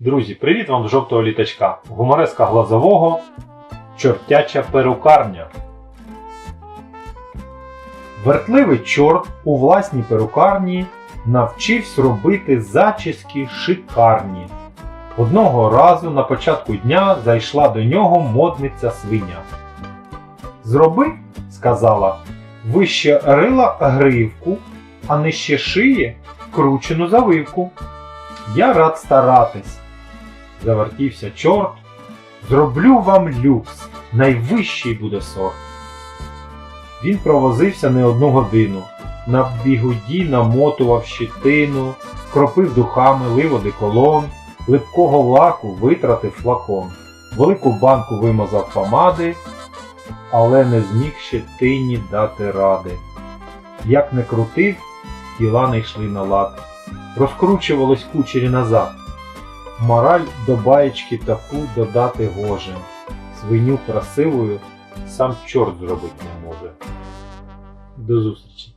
Друзі, привіт вам з жовтого літачка. Гумореска глазового, чортяча перукарня. Вертливий чорт у власній перукарні навчився робити зачіски шикарні. Одного разу на початку дня зайшла до нього модниця свиня. Зроби, сказала, вище рила гривку, а нижче шиї кручену завивку. Я рад старатись. Завертівся чорт. Зроблю вам люкс, найвищий буде сорт. Він провозився не одну годину. На бігуді намотував щитину, кропив духами, лив одеколон, липкого лаку витратив флакон, велику банку вимазав помади, але не зміг щетині дати ради. Як не крутив, тіла не йшли на лад розкручувались кучері назад. Мораль до баєчки таку додати гоже. Свиню красивою сам чорт зробить не може. До зустрічі!